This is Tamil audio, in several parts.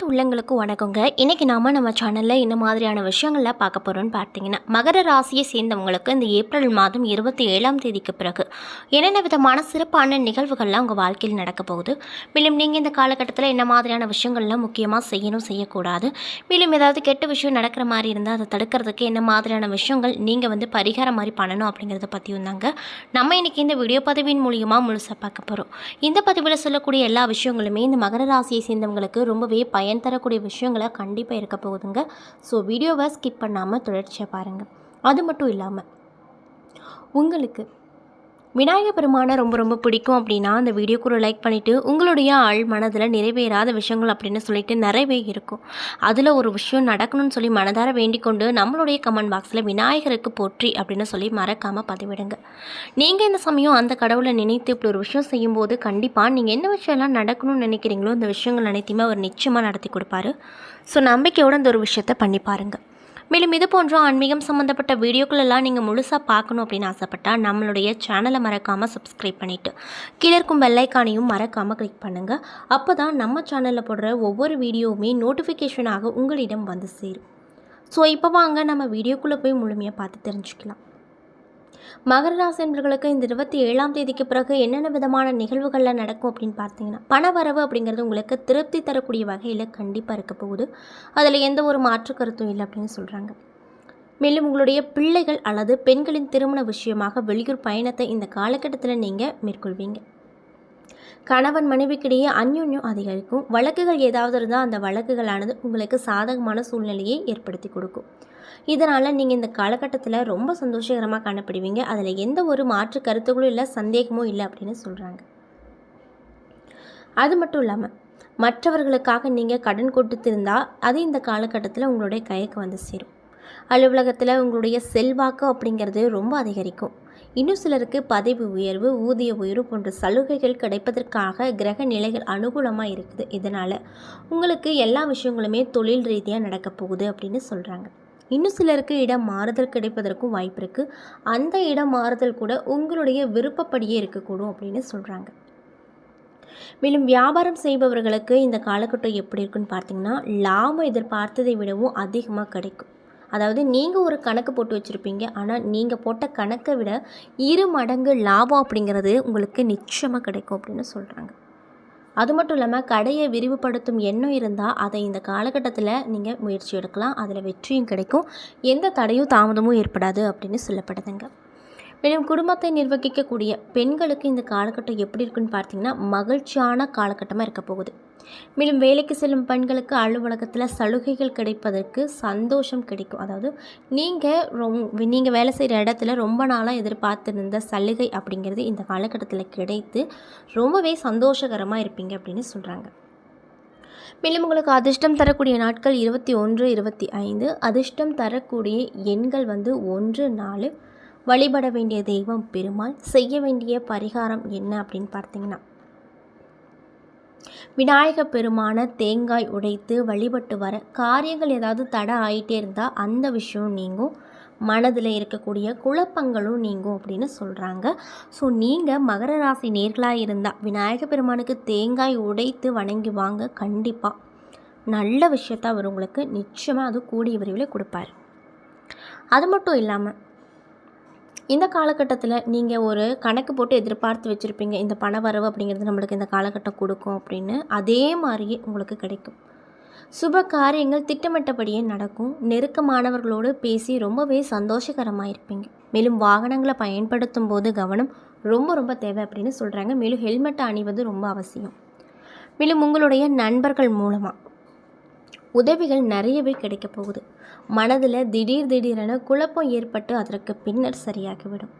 அனைத்து உள்ளங்களுக்கும் வணக்கங்க. இன்னைக்கு நாம நம்ம சேனலில் இந்த மாதிரியான விஷயங்கள்லாம் பார்க்க போகிறோம்னு பார்த்தீங்கன்னா மகர ராசியை சேர்ந்தவங்களுக்கு இந்த ஏப்ரல் மாதம் இருபத்தி ஏழாம் தேதிக்கு பிறகு என்னென்ன விதமான சிறப்பான நிகழ்வுகள்லாம் உங்கள் வாழ்க்கையில் நடக்க போகுது? மேலும் நீங்கள் இந்த காலகட்டத்தில் என்ன மாதிரியான விஷயங்கள்லாம் முக்கியமாக செய்யணும் செய்யக்கூடாது? மேலும் ஏதாவது கெட்ட விஷயம் நடக்கிற மாதிரி இருந்தால் அதை தடுக்கிறதுக்கு என்ன மாதிரியான விஷயங்கள் நீங்கள் வந்து பரிகாரம் மாதிரி பண்ணணும் அப்படிங்கிறத பற்றியும் தாங்க நம்ம இன்றைக்கி இந்த வீடியோ பதிவின் மூலியமாக முழுசாக பார்க்க போகிறோம் இந்த பதிவில் சொல்லக்கூடிய எல்லா விஷயங்களுமே இந்த மகர ராசியை சேர்ந்தவங்களுக்கு ரொம்பவே பயன் தரக்கூடிய விஷயங்களை கண்டிப்பாக இருக்க போகுதுங்க. ஸோ வீடியோவை ஸ்கிப் பண்ணாமல் தொடர்ச்சியாக பாருங்கள் அது மட்டும் இல்லாமல் உங்களுக்கு விநாயகர் பெருமானை ரொம்ப ரொம்ப பிடிக்கும் அப்படின்னா அந்த வீடியோக்கு ஒரு லைக் பண்ணிவிட்டு உங்களுடைய ஆள் மனதில் நிறைவேறாத விஷயங்கள் அப்படின்னு சொல்லிட்டு நிறையவே இருக்கும். அதில் ஒரு விஷயம் நடக்கணும்னு சொல்லி மனதார வேண்டிக் கொண்டு நம்மளுடைய கமெண்ட் பாக்ஸில் விநாயகருக்கு போற்றி அப்படின்னு சொல்லி மறக்காமல் பதிவிடுங்க. நீங்கள் இந்த சமயம் அந்த கடவுளை நினைத்து இப்படி ஒரு விஷயம் செய்யும்போது கண்டிப்பாக நீங்கள் என்ன விஷயம்லாம் நடக்கணும்னு நினைக்கிறீங்களோ இந்த விஷயங்கள் அனைத்தையுமே அவர் நிச்சயமாக நடத்தி கொடுப்பாரு. ஸோ நம்பிக்கையோடு அந்த ஒரு விஷயத்தை பண்ணி பாருங்கள் மேலும் இது போன்ற ஆன்மீகம் சம்மந்தப்பட்ட வீடியோக்களெல்லாம் நீங்கள் முழுசாக பார்க்கணும் அப்படின்னு ஆசைப்பட்டால் நம்மளுடைய சேனலை மறக்காமல் சப்ஸ்கிரைப் பண்ணிவிட்டு கீழே இருக்கும் பெல்லைக்கானையும் மறக்காமல் கிளிக் பண்ணுங்கள் அப்போ தான் நம்ம சேனலில் போடுற ஒவ்வொரு வீடியோவுமே நோட்டிஃபிகேஷனாக உங்களிடம் வந்து சேரும். ஸோ இப்போ வாங்க நம்ம வீடியோக்குள்ளே போய் முழுமையாக பார்த்து தெரிஞ்சுக்கலாம். மகர ராசி இந்த இருபத்தி ஏழாம் தேதிக்கு பிறகு என்னென்ன விதமான நிகழ்வுகளில் நடக்கும் அப்படின்னு பார்த்தீங்கன்னா பணவரவு அப்படிங்கிறது உங்களுக்கு திருப்தி தரக்கூடிய வகையில் கண்டிப்பாக இருக்க போகுது. அதில் எந்த ஒரு மாற்று கருத்தும் இல்லை அப்படின்னு சொல்கிறாங்க மேலும் உங்களுடைய பிள்ளைகள் அல்லது பெண்களின் திருமண விஷயமாக வெளியூர் பயணத்தை இந்த காலகட்டத்தில் நீங்கள் மேற்கொள்வீங்க. கணவன் மனைவிக்கிடையே அந்யோன்யம் அதிகரிக்கும். வழக்குகள் ஏதாவது இருந்தால் அந்த வழக்குகளானது உங்களுக்கு சாதகமான சூழ்நிலையை ஏற்படுத்தி கொடுக்கும். இதனால் நீங்கள் இந்த காலகட்டத்தில் ரொம்ப சந்தோஷகரமாக காணப்படுவீங்க அதில் எந்த ஒரு மாற்று கருத்துக்களும் இல்லை சந்தேகமும் இல்லை அப்படின்னு சொல்கிறாங்க அது மட்டும் இல்லாமல் மற்றவர்களுக்காக நீங்கள் கடன் கொடுத்திருந்தால் அது இந்த காலகட்டத்தில் உங்களுடைய கைக்கு வந்து சேரும். அலுவலகத்தில் உங்களுடைய செல்வாக்கு அப்படிங்கிறது ரொம்ப அதிகரிக்கும். இன்னும் சிலருக்கு பதவி உயர்வு ஊதிய உயர்வு போன்ற சலுகைகள் கிடைப்பதற்காக கிரக நிலைகள் அனுகூலமாக இருக்குது. இதனால் உங்களுக்கு எல்லா விஷயங்களுமே தொழில் ரீதியாக நடக்கப் போகுது அப்படின்னு சொல்கிறாங்க இன்னும் சிலருக்கு இடம் மாறுதல் கிடைப்பதற்கும் வாய்ப்பு இருக்குது அந்த இடம் மாறுதல் கூட உங்களுடைய விருப்பப்படியே இருக்கக்கூடும் அப்படின்னு சொல்கிறாங்க மேலும் வியாபாரம் செய்பவர்களுக்கு இந்த காலகட்டம் எப்படி இருக்குன்னு பார்த்தீங்கன்னா லாபம் எதிர்பார்த்ததை விடவும் அதிகமாக கிடைக்கும். அதாவது நீங்கள் ஒரு கணக்கு போட்டு வச்சுருப்பீங்க. ஆனால் நீங்கள் போட்ட கணக்கை விட இரு மடங்கு லாபம் அப்படிங்கிறது உங்களுக்கு நிச்சயமாக கிடைக்கும் அப்படின்னு சொல்கிறாங்க அது மட்டும் இல்லாமல் கடையை விரிவுபடுத்தும் எண்ணம் இருந்தால் அதை இந்த காலகட்டத்தில் நீங்கள் முயற்சி எடுக்கலாம். அதில் வெற்றியும் கிடைக்கும். எந்த தடையும் தாமதமும் ஏற்படாது அப்படின்னு சொல்லப்படுதுங்க. மேலும் குடும்பத்தை நிர்வகிக்கக்கூடிய பெண்களுக்கு இந்த காலகட்டம் எப்படி இருக்குன்னு பார்த்தீங்கன்னா மகிழ்ச்சியான காலகட்டமாக இருக்க போகுது. மேலும் வேலைக்கு செல்லும் பெண்களுக்கு அலுவலகத்தில் சலுகைகள் கிடைப்பதற்கு சந்தோஷம் கிடைக்கும். அதாவது நீங்கள் ரொம் நீங்கள் வேலை செய்கிற இடத்துல ரொம்ப நாளாக எதிர்பார்த்துருந்த சலுகை அப்படிங்கிறது இந்த காலகட்டத்தில் கிடைத்து ரொம்பவே சந்தோஷகரமாக இருப்பீங்க அப்படின்னு சொல்கிறாங்க மேலும் உங்களுக்கு அதிர்ஷ்டம் தரக்கூடிய நாட்கள் இருபத்தி ஒன்று இருபத்தி ஐந்து. அதிர்ஷ்டம் தரக்கூடிய எண்கள் வந்து ஒன்று நாலு வழிபட வேண்டிய தெய்வம் பெருமாள் செய்ய வேண்டிய பரிகாரம் என்ன அப்படின்னு பார்த்தீங்கன்னா விநாயக பெருமான தேங்காய் உடைத்து வழிபட்டு வர காரியங்கள் ஏதாவது தடை ஆகிட்டே இருந்தால் அந்த விஷயம் நீங்கும். மனதில் இருக்கக்கூடிய குழப்பங்களும் நீங்கும் அப்படின்னு சொல்கிறாங்க ஸோ நீங்கள் மகர ராசி நேர்களாக இருந்தால் விநாயக பெருமானுக்கு தேங்காய் உடைத்து வணங்கி வாங்க கண்டிப்பாக நல்ல விஷயத்த அவர் உங்களுக்கு நிச்சயமாக அது கூடிய விரைவில் கொடுப்பார். அது மட்டும் இல்லாமல் இந்த காலகட்டத்தில் நீங்கள் ஒரு கணக்கு போட்டு எதிர்பார்த்து வச்சுருப்பீங்க இந்த பண வரவு அப்படிங்கிறது நம்மளுக்கு இந்த காலகட்டம் கொடுக்கும் அப்படின்னு. அதே மாதிரியே உங்களுக்கு கிடைக்கும். சுப காரியங்கள் திட்டமிட்டபடியே நடக்கும். நெருக்கமானவர்களோடு பேசி ரொம்பவே சந்தோஷகரமாக இருப்பீங்க மேலும் வாகனங்களை பயன்படுத்தும் போது கவனம் ரொம்ப ரொம்ப தேவை அப்படின்னு சொல்கிறாங்க மேலும் ஹெல்மெட் அணிவது ரொம்ப அவசியம். மேலும் உங்களுடைய நண்பர்கள் மூலமாக உதவிகள் நிறையவே கிடைக்க போகுது. மனதில் திடீர் திடீரென குழப்பம் ஏற்பட்டு அதற்கு பின்னர் சரியாகிவிடும்.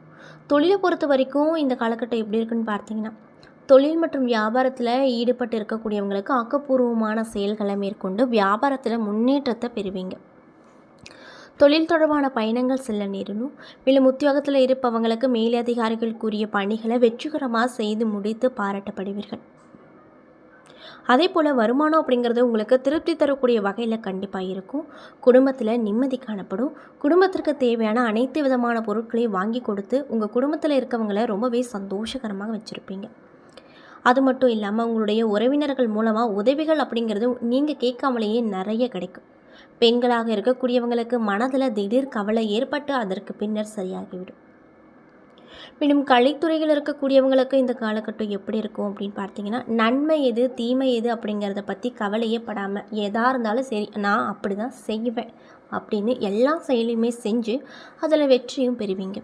தொழிலை பொறுத்த வரைக்கும் இந்த காலகட்டம் எப்படி இருக்குன்னு பார்த்தீங்கன்னா தொழில் மற்றும் வியாபாரத்தில் ஈடுபட்டு இருக்கக்கூடியவங்களுக்கு ஆக்கப்பூர்வமான செயல்களை மேற்கொண்டு வியாபாரத்தில் முன்னேற்றத்தை பெறுவீங்க. தொழில் தொடர்பான பயணங்கள் செல்ல நேரணும் மேலும் உத்தியோகத்தில் இருப்பவங்களுக்கு மேலதிகாரிகள் கூறிய பணிகளை வெற்றிகரமாக செய்து முடித்து பாராட்டப்படுவீர்கள். அதே போல் வருமானம் அப்படிங்கிறது உங்களுக்கு திருப்தி தரக்கூடிய வகையில் கண்டிப்பாக இருக்கும். குடும்பத்தில் நிம்மதி காணப்படும். குடும்பத்திற்கு தேவையான அனைத்து விதமான பொருட்களையும் வாங்கி கொடுத்து உங்கள் குடும்பத்தில் இருக்கவங்களை ரொம்பவே சந்தோஷகரமாக வச்சுருப்பீங்க. அது மட்டும் இல்லாமல் உங்களுடைய உறவினர்கள் மூலமாக உதவிகள் அப்படிங்கிறது நீங்கள் கேட்காமலேயே நிறைய கிடைக்கும். பெண்களாக இருக்கக்கூடியவங்களுக்கு மனதில் திடீர் கவலை ஏற்பட்டு அதற்கு பின்னர் சரியாகிவிடும். மேலும் கலைத்துறையில் இருக்கக்கூடியவங்களுக்கு இந்த காலகட்டம் எப்படி இருக்கும் அப்படின்னு பார்த்தீங்கன்னா நன்மை எது தீமை எது அப்படிங்கிறத பற்றி கவலையே படாமல் எதாக இருந்தாலும் சரி நான் அப்படி தான் செய்வேன் அப்படின்னு எல்லா செயலையுமே செஞ்சு அதில் வெற்றியும் பெறுவீங்க.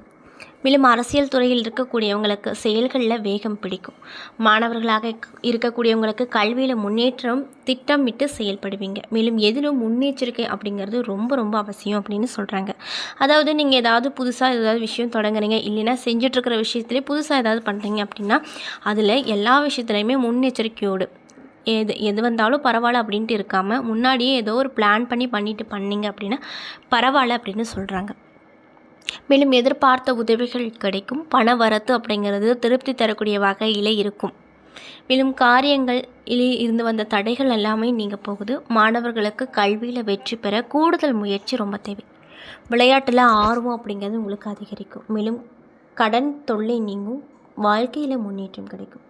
மேலும் அரசியல் துறையில் இருக்கக்கூடியவங்களுக்கு செயல்களில் வேகம் பிடிக்கும். மாணவர்களாக இருக்கக்கூடியவங்களுக்கு கல்வியில் முன்னேற்றம் திட்டமிட்டு செயல்படுவீங்க. மேலும் எதிலும் முன்னெச்சரிக்கை அப்படிங்கிறது ரொம்ப ரொம்ப அவசியம் அப்படின்னு சொல்கிறாங்க அதாவது நீங்கள் ஏதாவது புதுசாக ஏதாவது விஷயம் தொடங்குறீங்க இல்லைன்னா செஞ்சிட்ருக்கிற விஷயத்துலேயே புதுசாக ஏதாவது பண்ணுறீங்க அப்படின்னா அதில் எல்லா விஷயத்துலையுமே முன்னெச்சரிக்கையோடு. எது எது வந்தாலும் பரவாயில்ல அப்படின்ட்டு இருக்காமல் முன்னாடியே ஏதோ ஒரு பிளான் பண்ணி பண்ணிட்டு பண்ணீங்க அப்படின்னா பரவாயில்ல அப்படின்னு சொல்கிறாங்க மேலும் எதிர்பார்த்த உதவிகள் கிடைக்கும். பண வரத்து அப்படிங்கிறது திருப்தி தரக்கூடிய வகையில் இருக்கும். மேலும் காரியங்கள் இல் இருந்து வந்த தடைகள் எல்லாமே நீங்கள் போகுது. மாணவர்களுக்கு கல்வியில் வெற்றி பெற கூடுதல் முயற்சி ரொம்ப தேவை. விளையாட்டில் ஆர்வம் அப்படிங்கிறது உங்களுக்கு அதிகரிக்கும். மேலும் கடன் தொல்லை நீங்கும். வாழ்க்கையில் முன்னேற்றம் கிடைக்கும்.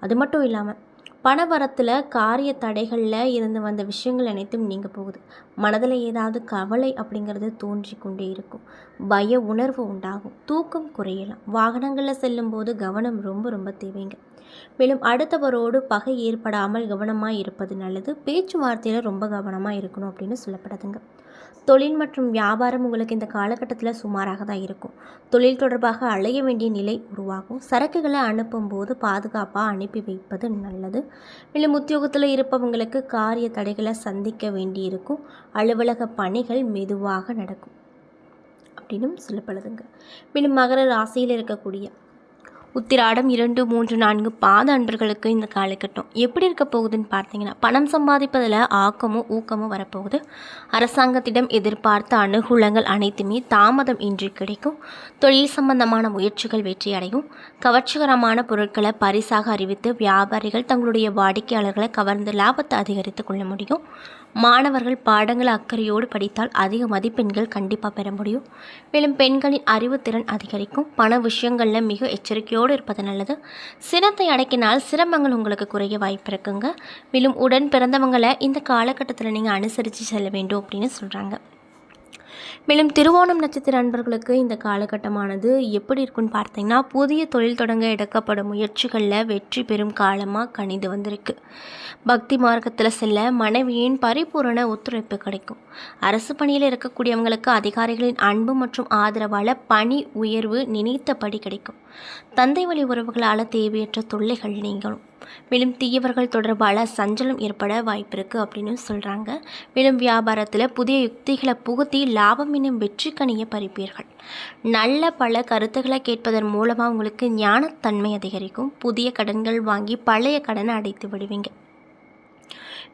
அது மட்டும் இல்லாமல் பணவரத்தில் காரிய தடைகளில் இருந்து வந்த விஷயங்கள் அனைத்தும் நீங்க போகுது. மனதில் ஏதாவது கவலை அப்படிங்கிறது தோன்றி கொண்டே இருக்கும். பய உணர்வு உண்டாகும். தூக்கம் குறையலாம். வாகனங்களில் செல்லும்போது கவனம் ரொம்ப ரொம்ப தேவைங்க. மேலும் அடுத்தவரோடு பகை ஏற்படாமல் கவனமாக இருப்பது நல்லது. பேச்சுவார்த்தையில் ரொம்ப கவனமாக இருக்கணும் அப்படின்னு சொல்லப்படுதுங்க. தொழில் மற்றும் வியாபாரம் உங்களுக்கு இந்த காலகட்டத்தில் சுமாராக தான் இருக்கும். தொழில் தொடர்பாக அலைய வேண்டிய நிலை உருவாகும். சரக்குகளை அனுப்பும்போது பாதுகாப்பாக அனுப்பி வைப்பது நல்லது. மேலும் உத்தியோகத்தில் இருப்பவங்களுக்கு காரிய தடைகளை சந்திக்க வேண்டியிருக்கும். அலுவலக பணிகள் மெதுவாக நடக்கும். அப்படின்னும் சொல்லப்படுதுங்க. மேலும் மகர ராசியில் இருக்கக்கூடிய உத்திராடம் இரண்டு மூன்று நான்கு பாத அன்பர்களுக்கு இந்த காலகட்டம் எப்படி இருக்க போகுதுன்னு பார்த்தீங்கன்னா பணம் சம்பாதிப்பதில் ஆக்கமும் ஊக்கமும் வரப்போகுது. அரசாங்கத்திடம் எதிர்பார்த்த அனுகூலங்கள் அனைத்துமே தாமதம் இன்றி கிடைக்கும். தொழில் சம்பந்தமான முயற்சிகள் வெற்றியடையும். கவர்ச்சிகரமான பொருட்களை பரிசாக அறிவித்து வியாபாரிகள் தங்களுடைய வாடிக்கையாளர்களை கவர்ந்து லாபத்தை அதிகரித்து கொள்ள முடியும். மாணவர்கள் பாடங்களை அக்கறையோடு படித்தால் அதிக மதிப்பெண்கள் கண்டிப்பாக பெற முடியும். மேலும் பெண்களின் அறிவுத்திறன் அதிகரிக்கும். பண விஷயங்களில் மிக எச்சரிக்கையோடு இருப்பது நல்லது. சிரத்தை அடக்கினால் சிரமங்கள் உங்களுக்கு குறைய வாய்ப்பு இருக்குங்க. மேலும் உடன் பிறந்தவங்களை இந்த காலகட்டத்தில் நீங்கள் அனுசரித்து செல்ல வேண்டும் அப்படின்னு சொல்கிறாங்க மேலும் திருவோணம் நட்சத்திர அன்பர்களுக்கு இந்த காலகட்டமானது எப்படி இருக்குன்னு பார்த்தீங்கன்னா புதிய தொழில் தொடங்க எடுக்கப்படும் முயற்சிகளில் வெற்றி பெறும் காலமாக கணிந்து வந்திருக்கு. பக்தி மார்க்கத்தில் செல்ல மனைவியின் பரிபூரண ஒத்துழைப்பு கிடைக்கும். அரசு பணியில் இருக்கக்கூடியவங்களுக்கு அதிகாரிகளின் அன்பு மற்றும் ஆதரவால் பணி உயர்வு நினைத்தபடி கிடைக்கும். தந்தை வழி உறவுகளால் தேவையற்ற தொல்லைகள் நீங்களும் மேலும் தீயவர்கள் தொடர்பான சஞ்சலம் ஏற்பட வாய்ப்பிருக்கு அப்படின்னு சொல்கிறாங்க மேலும் வியாபாரத்தில் புதிய யுக்திகளை புகுத்தி லாபம் என்னும் வெற்றி பறிப்பீர்கள். நல்ல பல கருத்துக்களை கேட்பதன் மூலமாக உங்களுக்கு ஞானத்தன்மை அதிகரிக்கும். புதிய கடன்கள் வாங்கி பழைய கடனை அடைத்து விடுவீங்க.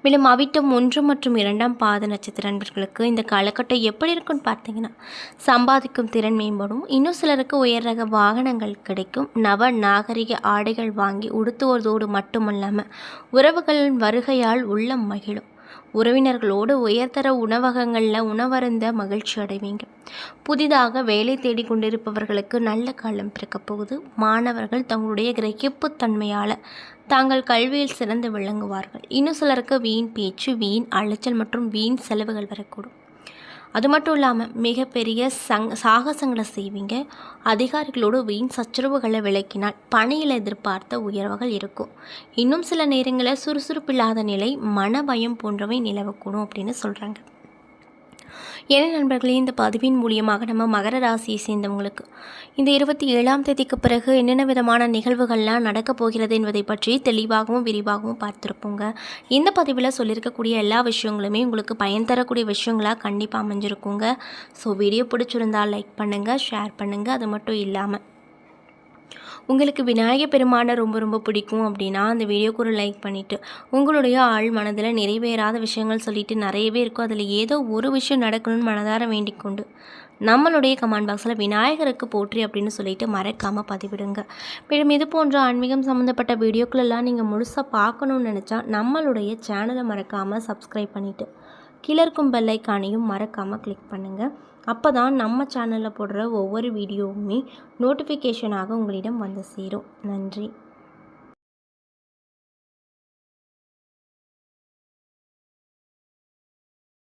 மேலும் அவிட்டம் ஒன்று மற்றும் இரண்டாம் பாத நட்சத்திர நண்பர்களுக்கு இந்த காலகட்டம் எப்படி இருக்குன்னு பார்த்தீங்கன்னா சம்பாதிக்கும் திறன் மேம்படும். இன்னும் சிலருக்கு உயர் ரக வாகனங்கள் கிடைக்கும். நவ நாகரிக ஆடைகள் வாங்கி உடுத்துவதோடு மட்டுமல்லாமல் உறவுகளின் வருகையால் உள்ளம் மகிழும். உறவினர்களோடு உயர்தர உணவகங்களில் உணவருந்த மகிழ்ச்சி அடைவீங்க. புதிதாக வேலை தேடிக் கொண்டிருப்பவர்களுக்கு நல்ல காலம் பிறக்கப் போகுது. மாணவர்கள் தங்களுடைய கிரகிப்புத்தன்மையால் தாங்கள் கல்வியில் சிறந்து விளங்குவார்கள். இன்னும் சிலருக்கு வீண் பேச்சு வீண் அலைச்சல் மற்றும் வீண் செலவுகள் வரக்கூடும். அது மட்டும் இல்லாமல் மிகப்பெரிய சங் சாகசங்களை செய்வீங்க. அதிகாரிகளோடு வீண் சச்சரவுகளை விளக்கினால் பணியில் எதிர்பார்த்த உயர்வுகள் இருக்கும். இன்னும் சில நேரங்களில் சுறுசுறுப்பில்லாத நிலை மன பயம் போன்றவை நிலவக்கூடும் அப்படின்னு சொல்கிறாங்க ஏன்னா நண்பர்களே இந்த பதிவின் மூலியமாக நம்ம மகர ராசியை சேர்ந்தவங்களுக்கு இந்த இருபத்தி ஏழாம் தேதிக்கு பிறகு என்னென்ன விதமான நிகழ்வுகள்லாம் நடக்கப் போகிறது என்பதை பற்றி தெளிவாகவும் விரிவாகவும் பார்த்துருப்போங்க. இந்த பதிவில் சொல்லியிருக்கக்கூடிய எல்லா விஷயங்களுமே உங்களுக்கு பயன் தரக்கூடிய விஷயங்களாக கண்டிப்பாக அமைஞ்சிருக்குங்க. ஸோ வீடியோ பிடிச்சிருந்தா லைக் பண்ணுங்கள் ஷேர் பண்ணுங்கள் அது மட்டும் இல்லாமல் உங்களுக்கு விநாயக பெருமானை ரொம்ப ரொம்ப பிடிக்கும் அப்படின்னா அந்த வீடியோக்கு ஒரு லைக் பண்ணிவிட்டு உங்களுடைய ஆள் மனதில் நிறைவேறாத விஷயங்கள் சொல்லிட்டு நிறையவே இருக்கும். அதில் ஏதோ ஒரு விஷயம் நடக்கணும்னு மனதார வேண்டிக்கொண்டு நம்மளுடைய கமெண்ட் பாக்ஸில் விநாயகருக்கு போற்றி அப்படின்னு சொல்லிட்டு மறக்காமல் பதிவிடுங்க. மேலும் இது போன்ற ஆன்மீகம் சம்மந்தப்பட்ட வீடியோக்களெல்லாம் நீங்கள் முழுசாக பார்க்கணுன்னு நினச்சா நம்மளுடைய சேனலை மறக்காமல் சப்ஸ்கிரைப் பண்ணிவிட்டு கீழே இருக்கும் பெல் ஐக்கானையும் மறக்காமல் கிளிக் பண்ணுங்கள் அப்போ தான் நம்ம சேனலில் போடுற ஒவ்வொரு வீடியோவுமே நோட்டிஃபிகேஷனாக உங்களிடம் வந்து சேரும். நன்றி.